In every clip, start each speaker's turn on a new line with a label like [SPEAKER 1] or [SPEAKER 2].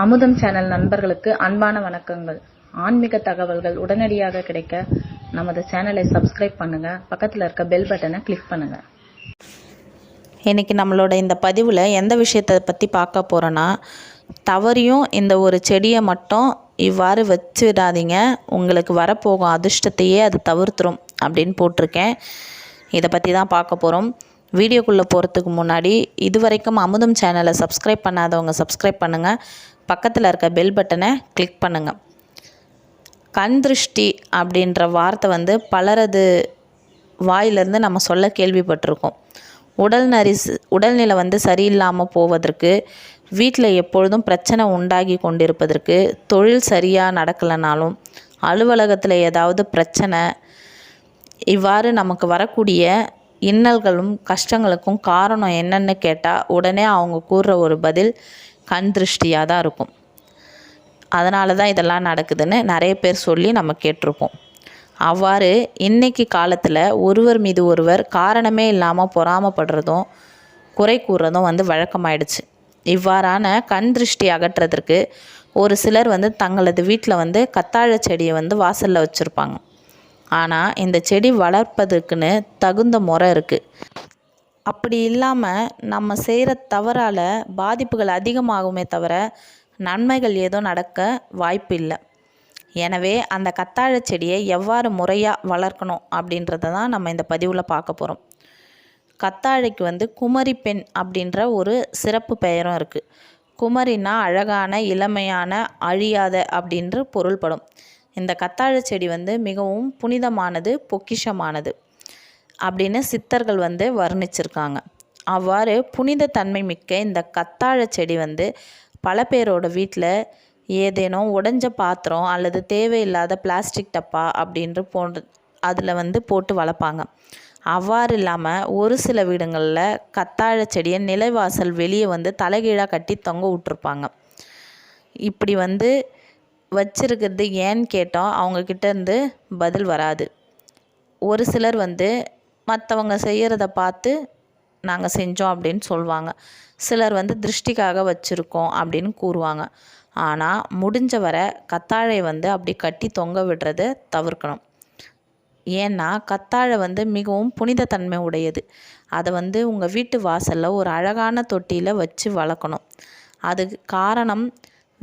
[SPEAKER 1] அமுதம் சேனல் நண்பர்களுக்கு அன்பான வணக்கங்கள். ஆன்மீக தகவல்கள் உடனடியாக கிடைக்க நமது சேனலை சப்ஸ்கிரைப் பண்ணுங்க. பக்கத்தில் இருக்க பெல் பட்டனை கிளிக் பண்ணுங்க.
[SPEAKER 2] இன்றைக்கி நம்மளோட இந்த பதிவில் எந்த விஷயத்தை பற்றி பார்க்க போகிறோன்னா தவறியும் இந்த ஒரு செடியை மட்டும் இவ்வாறு வச்சு விடாதீங்க உங்களுக்கு வரப்போகும் அதிர்ஷ்டத்தையே அது தவிர்த்துரும் அப்படின்னு போட்டிருக்கேன். இதை பற்றி தான் பார்க்க போகிறோம் வீடியோக்குள்ளே போகிறதுக்கு முன்னாடி இது வரைக்கும் அமுதம் சேனலை சப்ஸ்கிரைப் பண்ணாதவங்க சப்ஸ்கிரைப் பண்ணுங்கள் பக்கத்தில் இருக்க பெல் பட்டனை கிளிக் பண்ணுங்கள் கண் திருஷ்டி அப்படின்ற வார்த்தை வந்து பலரது வாயிலிருந்து நம்ம சொல்ல கேள்விப்பட்டிருக்கோம். உடல் நரிசு உடல்நிலை வந்து சரியில்லாமல் போவதற்கு வீட்டில் எப்பொழுதும் பிரச்சனை உண்டாகி கொண்டிருப்பதற்கு தொழில் சரியாக நடக்கலைனாலும் அலுவலகத்தில் ஏதாவது பிரச்சனை இவ்வாறு நமக்கு வரக்கூடிய இன்னல்களும் கஷ்டங்களுக்கும் காரணம் என்னன்னு கேட்டால் உடனே அவங்க கூறுற ஒரு பதில் கண் திருஷ்டியாக தான் இருக்கும். அதனால தான் இதெல்லாம் நடக்குதுன்னு நிறைய பேர் சொல்லி நம்ம கேட்டிருப்போம் அவ்வாறு இன்னைக்கு காலத்தில் ஒருவர் மீது ஒருவர் காரணமே இல்லாமல் பொறாமப்படுறதும் குறை கூறுறதும் வந்து வழக்கமாயிடுச்சு. இவ்வாறான கண் திருஷ்டி அகற்றுறதற்கு ஒரு சிலர் வந்து தங்களது வீட்டில் வந்து கத்தாழ செடியை வந்து வாசலில் வச்சுருப்பாங்க. ஆனால் இந்த செடி வளர்ப்பதற்குன்னு தகுந்த முறை இருக்குது அப்படி இல்லாமல் நம்ம செய்கிற தவறால் பாதிப்புகள் அதிகமாகுமே தவிர நன்மைகள் ஏதும் நடக்க வாய்ப்பு இல்லை. எனவே அந்த கத்தாழை செடியை எவ்வாறு முறையாக வளர்க்கணும் அப்படின்றத தான் நம்ம இந்த பதிவில் பார்க்க போகிறோம் கத்தாழைக்கு வந்து குமரி பெண் அப்படின்ற ஒரு சிறப்பு பெயரும் இருக்குது குமரினா அழகான இளமையான அழியாத அப்படின்று பொருள்படும். இந்த கத்தாழை செடி வந்து மிகவும் புனிதமானது பொக்கிஷமானது அப்படின்னு சித்தர்கள் வந்து வர்ணிச்சிருக்காங்க. அவ்வாறு புனித தன்மை மிக்க இந்த கத்தாழை செடி வந்து பல பேரோட வீட்டில் ஏதேனும் உடஞ்ச பாத்திரம் அல்லது தேவையில்லாத பிளாஸ்டிக் டப்பா அப்படின்ற போன்ற அதில் வந்து போட்டு வளர்ப்பாங்க. அவ்வாறு இல்லாமல் ஒரு சில வீடுங்களில் கத்தாழை செடியை நிலைவாசல் வெளியே வந்து தலைகீழாக கட்டி தொங்க விட்ருப்பாங்க இப்படி வந்து வச்சிருக்கிறது ஏன்னு கேட்டோம் அவங்கக்கிட்ட இருந்து பதில் வராது. ஒரு சிலர் வந்து மற்றவங்க செய்கிறத பார்த்து நாங்கள் செஞ்சோம் அப்படின்னு சொல்லுவாங்க சிலர் வந்து திருஷ்டிக்காக வச்சுருக்கோம் அப்படின்னு கூறுவாங்க. ஆனால் முடிஞ்ச வரை கத்தாழை வந்து அப்படி கட்டி தொங்க விடுறத தவிர்க்கணும். ஏன்னா கத்தாழை வந்து மிகவும் புனித தன்மை உடையது. அதை வந்து உங்கள் வீட்டு வாசலில் ஒரு அழகான தொட்டியில் வச்சு வளர்க்கணும். அதுக்கு காரணம்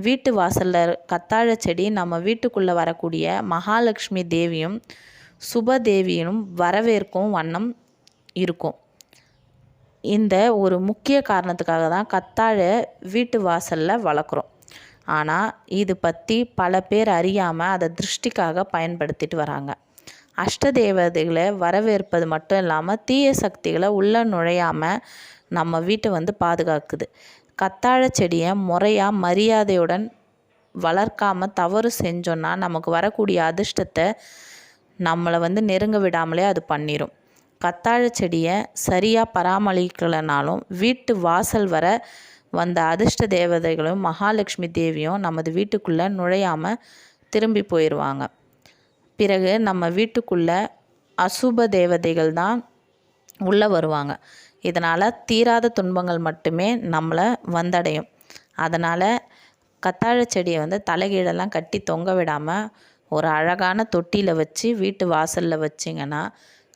[SPEAKER 2] வீட்டு வாசலில் கத்தாழ செடி நம்ம வீட்டுக்குள்ளே வரக்கூடிய மகாலட்சுமி தேவியும் சுபதேவியும் வரவேற்கும் வண்ணம் இருக்கும். இந்த ஒரு முக்கிய காரணத்துக்காக தான் கத்தாழ வீட்டு வாசலில் வளர்க்குறோம். ஆனால் இது பற்றி பல பேர் அறியாமல் அதை திருஷ்டிக்காக பயன்படுத்திட்டு வராங்க. அஷ்ட தேவதைகளை வரவேற்பது மட்டும் இல்லாமல் தீய சக்திகளை உள்ளே நுழையாமல் நம்ம வீட்டை வந்து பாதுகாக்குது. கத்தாழ செடியை முறையாக மரியாதையுடன் வளர்க்காமல் தவறு செஞ்சோன்னா நமக்கு வரக்கூடிய அதிர்ஷ்டத்தை நம்மளை வந்து நெருங்க விடாமலே அது பண்ணிடும் கத்தாழ செடியை சரியாக பராமரிக்கலைனாலும் வீட்டு வாசல் வர வந்த அதிர்ஷ்ட தேவதைகளும் மகாலட்சுமி தேவியும் நமது வீட்டுக்குள்ளே நுழையாமல் திரும்பி போயிடுவாங்க. பிறகு நம்ம வீட்டுக்குள்ளே அசுப தேவதைகள் தான் உள்ளே வருவாங்க. இதனால் தீராத துன்பங்கள் மட்டுமே நம்மளை வந்தடையும். அதனால் கத்தாழ செடியை வந்து தலைகீழெல்லாம் கட்டி தொங்க விடாமல் ஒரு அழகான தொட்டியில் வச்சு வீட்டு வாசலில் வச்சிங்கன்னா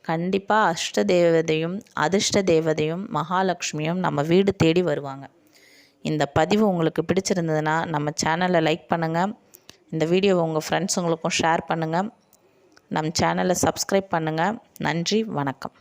[SPEAKER 2] கண்டிப்பாக அஷ்ட தேவதையும் அதிர்ஷ்ட தேவதையும் மகாலட்சுமியும் நம்ம வீடு தேடி வருவாங்க. இந்த பதிவு உங்களுக்கு பிடிச்சிருந்ததுன்னா நம்ம சேனலை லைக் பண்ணுங்கள் இந்த வீடியோவை உங்கள் ஃப்ரெண்ட்ஸுங்களுக்கும் ஷேர் பண்ணுங்கள் நம் சேனலை சப்ஸ்கிரைப் பண்ணுங்கள் நன்றி வணக்கம்.